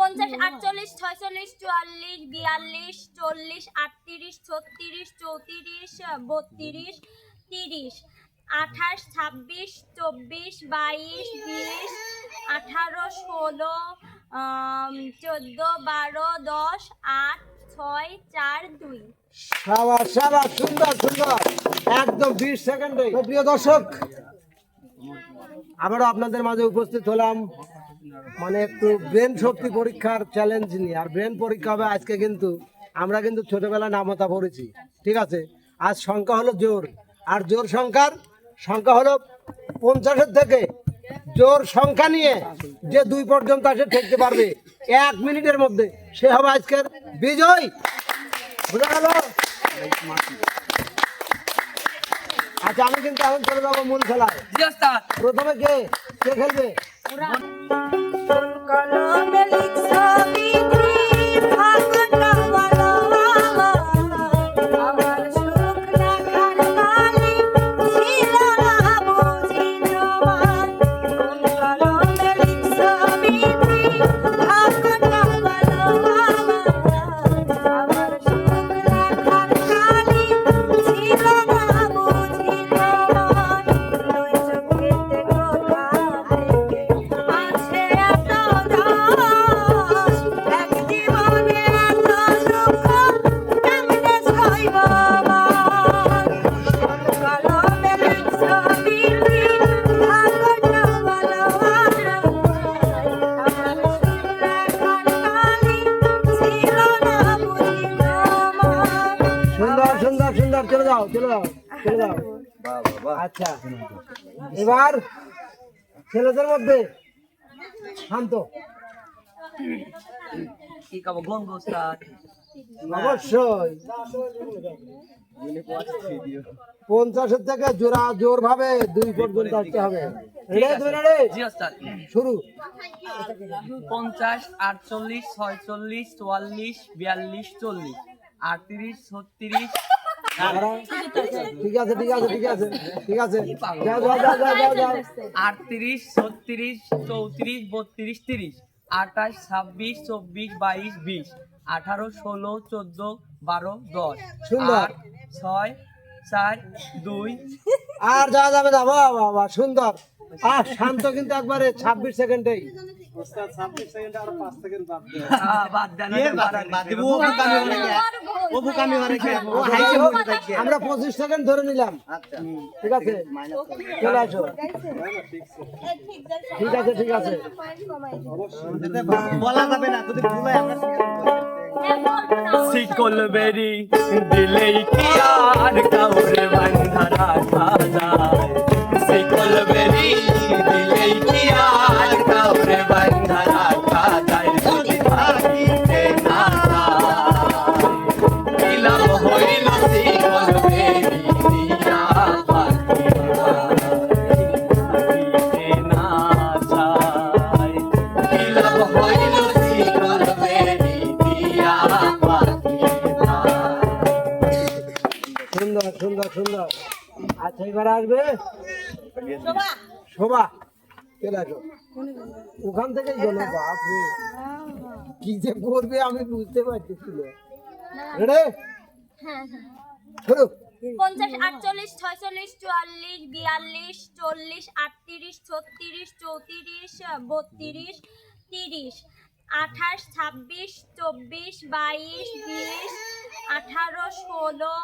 পঞ্চাশ, আটচল্লিশ, ছয়চল্লিশ, চুয়াল্লিশ, বিয়াল্লিশ, চল্লিশ, আটত্রিশ, ছত্রিশ, চৌত্রিশ, বত্রিশ, তিরিশ, আঠাশ, ছাব্বিশ, চব্বিশ, বাইশ, বিশ, আঠারো, ষোলো চোদ্দ, বারো, দশ, আট, ছয়, চার, দুই। সাবাস সাবাস সুন্দর সুন্দর। একদম বিশ সেকেন্ডে। প্রিয় দর্শক, আবারও আপনাদের মাঝে উপস্থিত হলাম। মানে একটু ব্রেন শক্তি পরীক্ষার চ্যালেঞ্জ নিয়ে। আর ব্রেন পরীক্ষা হবে আজকে কিন্তু আমরা কিন্তু ছোটবেলায় নামতা পড়েছি। ঠিক আছে? আজ সংখ্যা হলো জোর। আর জোর সংখ্যার সংখ্যা হলো পঞ্চাশের থেকে জোর সংখ্যা নিয়ে যে দুই পর্যন্ত আসে ঠেকতে পারবে। এক মিনিটের মধ্যে সে হবে আজকের বিজয়। বুঝা গেল? আচ্ছা আমি কিন্তু এখন চলে যাব মূল খেলায়। প্রথমে কে? কে খেলবে? কলমে লিখছো চলে যাও চলে যাও আচ্ছা এবার ছেলেদের মধ্যে শান্ত। কি খাব? গঙ্গ অবশ্যই। পঞ্চাশের থেকে জোড়া জোর ভাবে দুই পর্যন্ত আসতে হবে। শুরু। পঞ্চাশ আটচল্লিশ ছয়চল্লিশ চুয়াল্লিশ বিয়াল্লিশ চল্লিশ আটত্রিশ ছত্রিশ। ঠিক আছে ঠিক আছে ঠিক আছে ঠিক আছে। যাও যাও যাও যাও যাও। যাও আটত্রিশ ছত্রিশ চৌত্রিশ বত্রিশ তিরিশ আঠাশ ছাব্বিশ চব্বিশ বাইশ বিশ আঠারো ষোলো চোদ্দ বারো দশ। সুন্দর। ছয় চার দুই। আর যাওয়া যাবে না। বাবা বাবা সুন্দর। আর শান্ত কিন্তু একবারে ছাব্বিশ সেকেন্ডেই। আহ, বাদ দেন। আমরা পঁচিশ সেকেন্ড ধরে নিলাম। ঠিক আছে? চলে আসো। ঠিক আছে। ঠিক আছে। শিকল বেরি দিলেই কি আর কাউরে বান্ধা রাখা যায়? ওখান থেকে গেল বাপরে। কি যে করবে আমি বুঝতে পারতেছি হ্যাঁ হ্যাঁ। পঞ্চাশ আটচল্লিশ ছয়চল্লিশ চুয়াল্লিশ বিয়াল্লিশ চল্লিশ আটত্রিশ ছত্রিশ চৌত্রিশ বত্রিশ তিরিশ আঠাশ ছাব্বিশ চব্বিশ বাইশ বিশ আঠারো ষোলো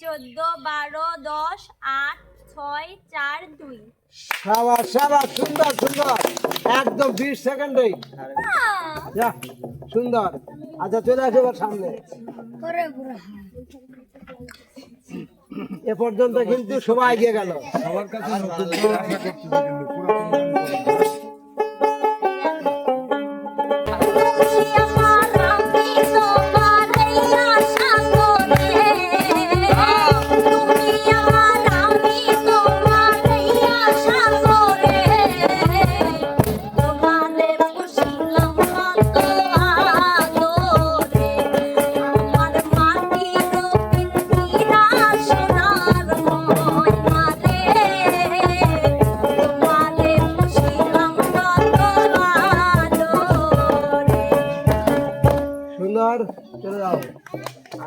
চোদ্দ বারো দশ আট ছয় চার দুই। সাবাস সাবাস সুন্দর সুন্দর। একদম বিশ সেকেন্ডেই। যা, সুন্দর। আচ্ছা চলে আসো এবার সামনে। এ পর্যন্ত কিন্তু সবাই এগিয়ে গেল। সবার কাছে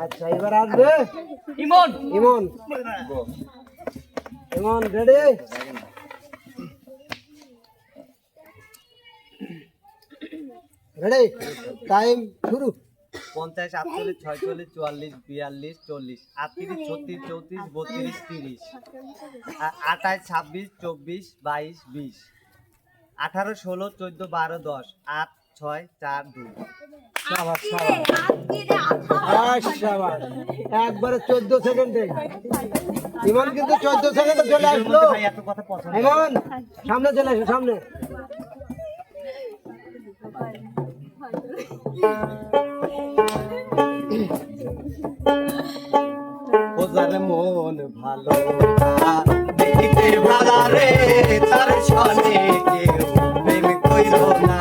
আচ্ছা এবার আসবে? Emon. Emon. Emon ready ready time শুরু। পঞ্চাশ আটচল্লিশ ছয়চল্লিশ চুয়াল্লিশ বিয়াল্লিশ চল্লিশ আটত্রিশ ছত্রিশ চৌত্রিশ বত্রিশ তিরিশ আঠাশ ছাব্বিশ চব্বিশ বাইশ বিশ আঠারো ষোলো চোদ্দ বারো দশ আট ছয় চার দুই। একবারে চোদ্দ সেকেন্ডে। ইমন কিন্তু চোদ্দ সেকেন্ডে চলে আসলো। ইমন সামনে চলে আসো সামনে। ওজার মন ভালো দেখিতে ভালা রে তার সনে কেউ প্রেম কইর না।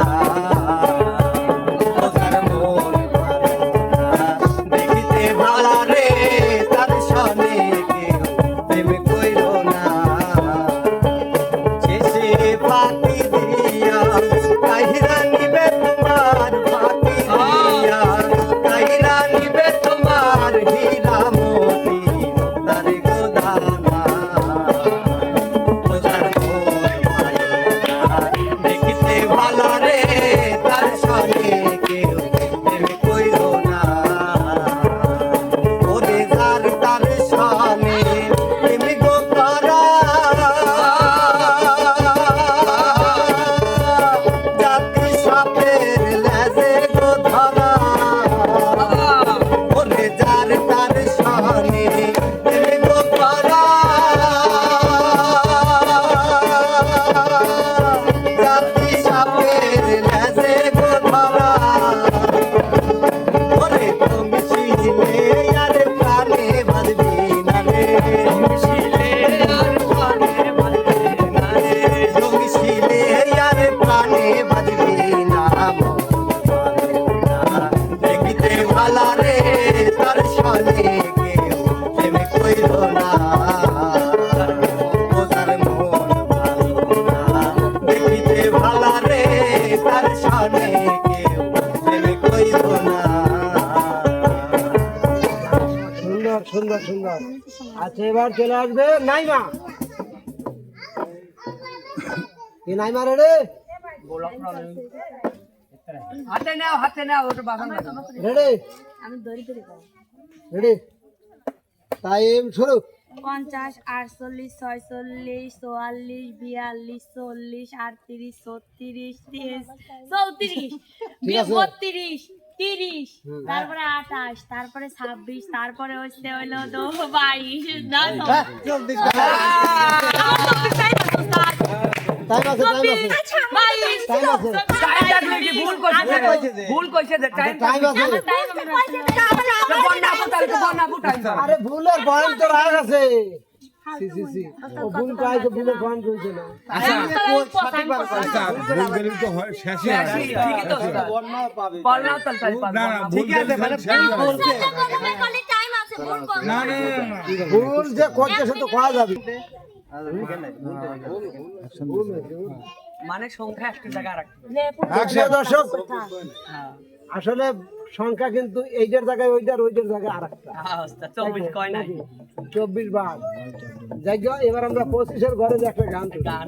সুন্দর সুন্দর। আচ্ছা এবার চলে আসবে নাইমা। কি নাইমা রেডি গোলাপ প্রবলেম হাতে নাও হাতে নাও ওটা বাগান রেডি আমি দড়ি ধরে। রেডি টাইম শুরু। পঞ্চাশ আটচল্লিশ ছয়চল্লিশ চুয়াল্লিশ বিয়াল্লিশ চল্লিশ আটত্রিশ ছত্রিশ তিরিশ চৌত্রিশ বত্রিশ। তিরিশ তারপরে আঠাশ তারপরে ছাব্বিশ তারপরে হচ্ছে হইল তো বাইশ হ্যাঁ, ভুল কইছে ভুল আরে তো আছে ও ভুল আচ্ছা, হয় হয়। হয়। যে করছে সে তো খাওয়া যাবে মানে সংখ্যা একটা জায়গায় রাখতে হ্যাঁ আসলে সংখ্যা কিন্তু এইটার জায়গায় ওইটার ওইটার জায়গায় আর একটা হ্যাঁ, চব্বিশ বার। যাই এবার আমরা পঁচিশের ঘরে একটা গান। গান।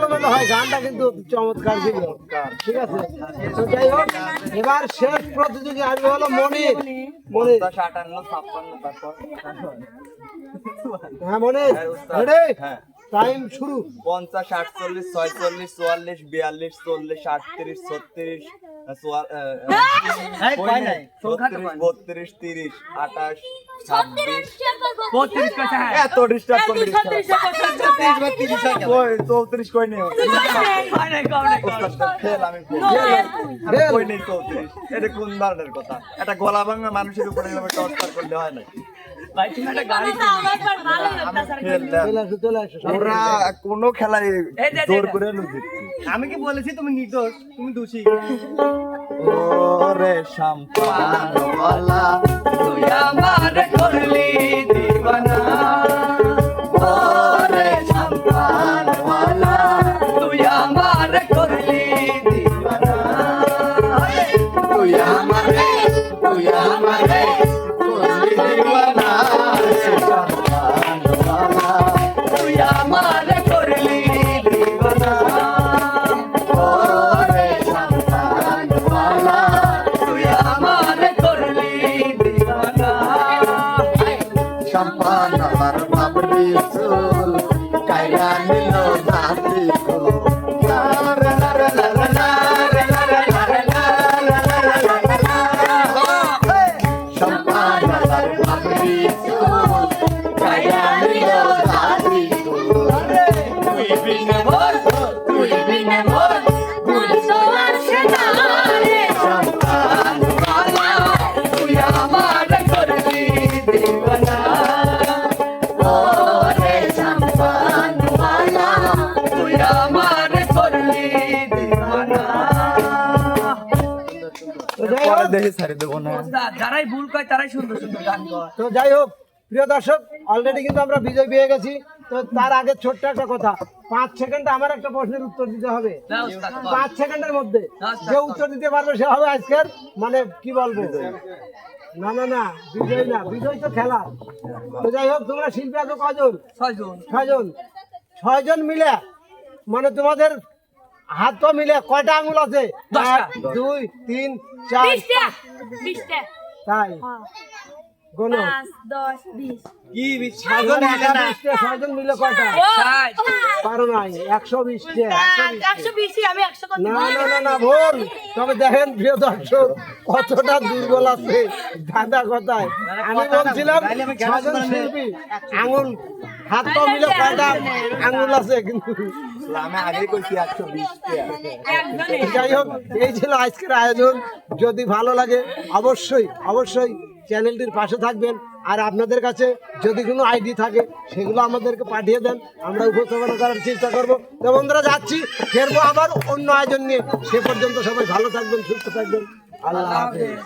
এলোমেলো হয় গানটা কিন্তু চমৎকার ছিল। ঠিক আছে? তো যাই হোক এবার শেষ প্রতিযোগী আমি হলো মনির। মনির। আটান্ন ছাপ্পান্ন তারপর? হ্যাঁ মনির হ্যাঁ। টাইম শুরু পঞ্চাশ আটচল্লিশ ছয়চল্লিশ চুয়াল্লিশ বিয়াল্লিশ চল্লিশ আটত্রিশ বত্রিশ তিরিশ আঠাশ চৌত্রিশ এটা কোন ধরনের কথা এটা গোলা ভাঙা মানুষের উপরে করলে হয় না হ্যাঁ, কোনো। খেলায় আমি কি বলেছি তুমি নির্দোষ তুমি দোষী? রে শাম্পালা তুই আমার করলি হোক ছেড়ে দেবো না। যারাই ভুল কয় তারাই সুন্দর সুন্দর গান গায় তো যাই হোক প্রিয় দর্শক অলরেডি কিন্তু আমরা বিজয় পেয়ে গেছি। তো তার আগে ছোট্ট একটা কথা পাঁচ সেকেন্ডে আমার একটা প্রশ্নের উত্তর দিতে হবে। না ওস্তাদ বল। পাঁচ সেকেন্ডের মধ্যে যে উত্তর দিতে পারবে সে হবে আজকের মানে কি বলব? না না না বিজয় না বিজয় তো খেলা। তো যাই হোক তোমরা শিল্পী আছো কজন? ছয়জন। ছয়জন। ছয়জন মিলে মানে তোমাদের হাত পা মিলে কয়টা আঙুল আছে? দুই তিন চার তাই। গোনো কি ছয়জন মিলে কয়টা? পারো নাই একশো বিশটা আমি না না না না ভুল। তবে দেখেন প্রিয় দর্শক কতটা দুর্বল আছে। দাদা কথায়। আমি বলছিলাম ছজন শিল্পী আঙুল হাত মিলে কয়টা আঙুল আছে কিন্তু। একজনই যাই হোক এই ছিল আজকের আয়োজন। যদি ভালো লাগে অবশ্যই অবশ্যই চ্যানেলটির পাশে থাকবেন। আর আপনাদের কাছে যদি কোনো আইডি থাকে সেগুলো আমাদেরকে পাঠিয়ে দেন। আমরা উপস্থাপনা করার চেষ্টা করব। তো বন্ধুরা যাচ্ছি। ফেরবো আবার অন্য আয়োজন নিয়ে। সে পর্যন্ত সবাই ভালো থাকবেন সুস্থ থাকবেন। আল্লাহ হাফেজ।